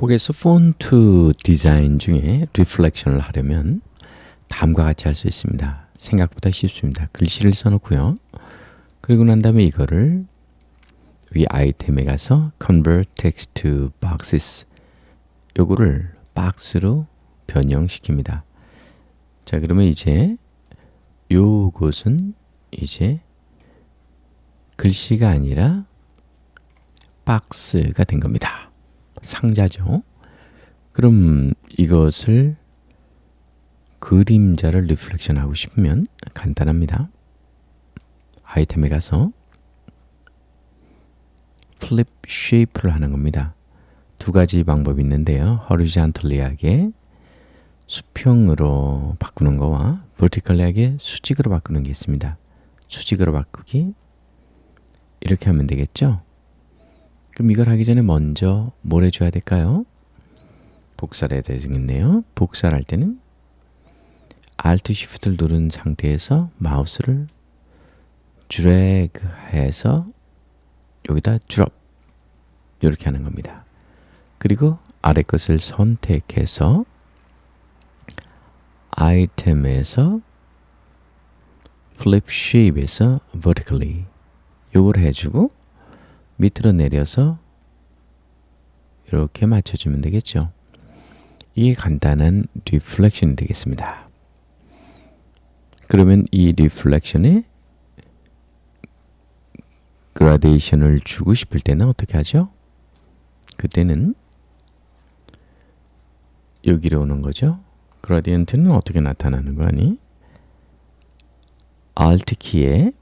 혹에서 폰트 디자인 중에 리플렉션을 하려면 다음과 같이 할 수 있습니다. 생각보다 쉽습니다. 글씨를 써놓고요. 그리고 난 다음에 이거를 위 아이템에 가서 Convert Text to Boxes 요거를 박스로 변형시킵니다. 자 그러면 이제 요것은 이제 글씨가 아니라 박스가 된 겁니다. 상자죠. 그럼 이것을 그림자를 리플렉션 하고 싶으면 간단합니다. 아이템에 가서 플립 쉐이프를 하는 겁니다. 두 가지 방법이 있는데요. 허리잔털리하게 수평으로 바꾸는 거와 버티컬리하게 수직으로 바꾸는 게 있습니다. 수직으로 바꾸기 이렇게 하면 되겠죠? 그럼 이걸 하기 전에 먼저 뭘 해줘야 될까요? 복사를 해야 되겠네요. 복사를 할 때는 Alt Shift를 누른 상태에서 마우스를 드래그 해서 여기다 드롭 이렇게 하는 겁니다. 그리고 아래 것을 선택해서 아이템에서 Flip Shape에서 Vertically 요걸 해주고 밑으로 내려서 이렇게 맞춰주면 되겠죠. 이게 간단한 리플렉션이 되겠습니다. 그러면 이 리플렉션에 그라데이션을 주고 싶을 때는 어떻게 하죠? 그때는 여기로 오는 거죠. 그라디언트는 어떻게 나타나는 거니? Alt 키에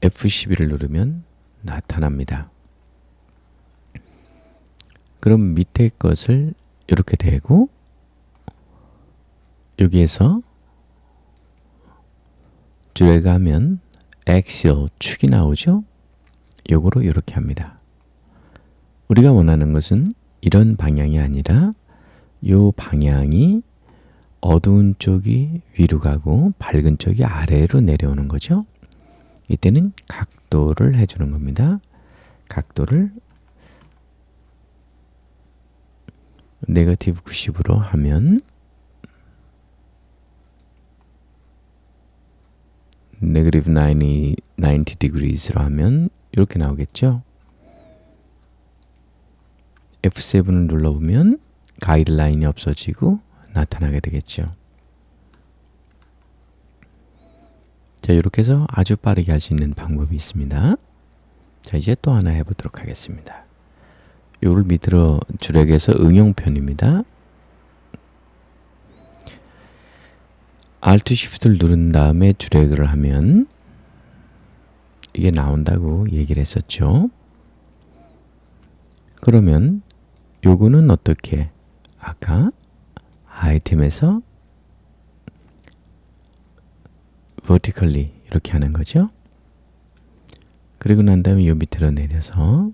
F12를 누르면 나타납니다. 그럼 밑에 것을 이렇게 대고 여기에서 드래그 하면 엑시얼 축이 나오죠? 요거로 이렇게 합니다. 우리가 원하는 것은 이런 방향이 아니라 요 방향이 어두운 쪽이 위로 가고 밝은 쪽이 아래로 내려오는 거죠. 이때는 각도를 해주는 겁니다. 각도를 네거티브 90으로 하면 네거티브 90, 90 degrees로 하면 이렇게 나오겠죠. F7을 눌러보면 가이드라인이 없어지고 나타나게 되겠죠. 자, 이렇게 해서 아주 빠르게 할 수 있는 방법이 있습니다. 자, 이제 또 하나 해보도록 하겠습니다. 요를 밑으로 드래그해서 응용편입니다. Alt Shift를 누른 다음에 드래그를 하면 이게 나온다고 얘기를 했었죠. 그러면 요거는 어떻게 아까 아이템에서 vertically 이렇게 하는 거죠. 그리고 난 다음에 요 밑으로 내려서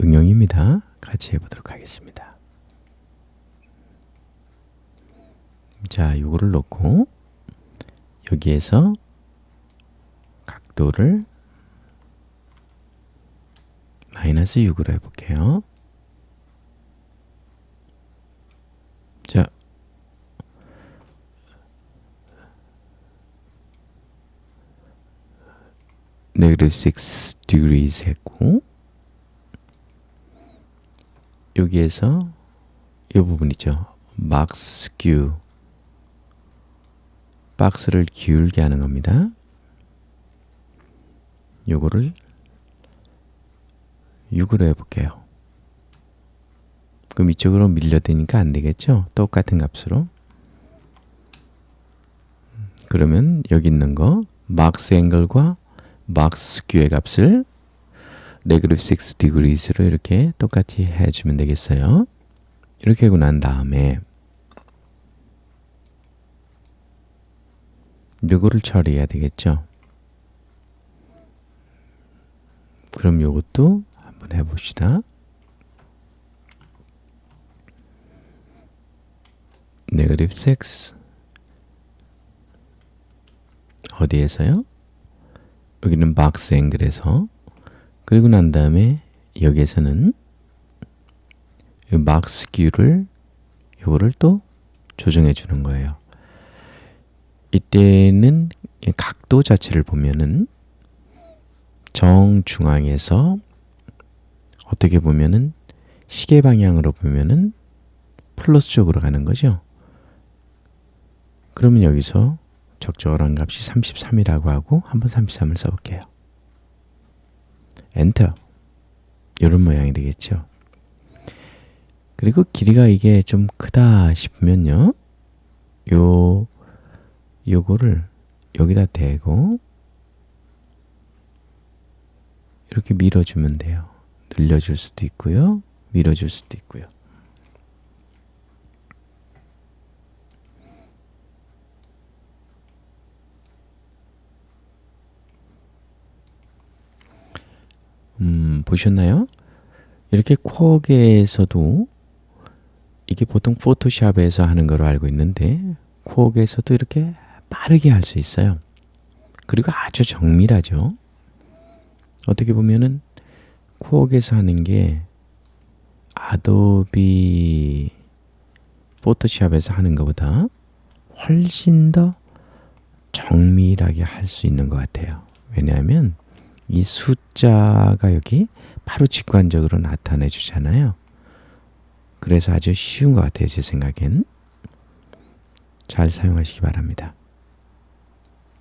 응용입니다. 같이 해보도록 하겠습니다. 자, 요거를 놓고 여기에서 각도를 마이너스 6으로 해볼게요. 자, 네그티브 6 degrees 했고 여기에서 이 부분이죠. 박스 skew 박스를 기울게 하는 겁니다. 요거를 6으로 해볼게요. 그럼 이쪽으로 밀려드니까 안 되겠죠? 똑같은 값으로. 그러면 여기 있는 거 막스 앵글과 막스 스큐의 값을 네그리브 6 degrees로 이렇게 똑같이 해주면 되겠어요. 이렇게 하고 난 다음에 요거를 처리해야 되겠죠. 그럼 요것도 한번 해봅시다. 네거티브 6 어디에서요? 여기는 박스 앵글에서 그리고 난 다음에 여기에서는 이 막스기를 요거를 또 조정해 주는 거예요. 이때는 이 각도 자체를 보면은 정중앙에서 어떻게 보면은 시계 방향으로 보면은 플러스 쪽으로 가는 거죠. 그러면 여기서 적절한 값이 33이라고 하고 한번 33을 써볼게요. 엔터. 이런 모양이 되겠죠. 그리고 길이가 이게 좀 크다 싶으면요. 요, 요거를 여기다 대고 이렇게 밀어주면 돼요. 늘려줄 수도 있고요. 밀어줄 수도 있고요. 음, 보셨나요? 이렇게 쿼게에서도 이게 보통 포토샵에서 하는 거로 알고 있는데 쿼게에서도 이렇게 빠르게 할 수 있어요. 그리고 아주 정밀하죠. 어떻게 보면은 쿼게에서 하는 게 아도비 포토샵에서 하는 것보다 훨씬 더 정밀하게 할 수 있는 것 같아요. 왜냐하면 이 숫자가 여기 바로 직관적으로 나타내 주잖아요. 그래서 아주 쉬운 것 같아요. 제 생각엔. 잘 사용하시기 바랍니다.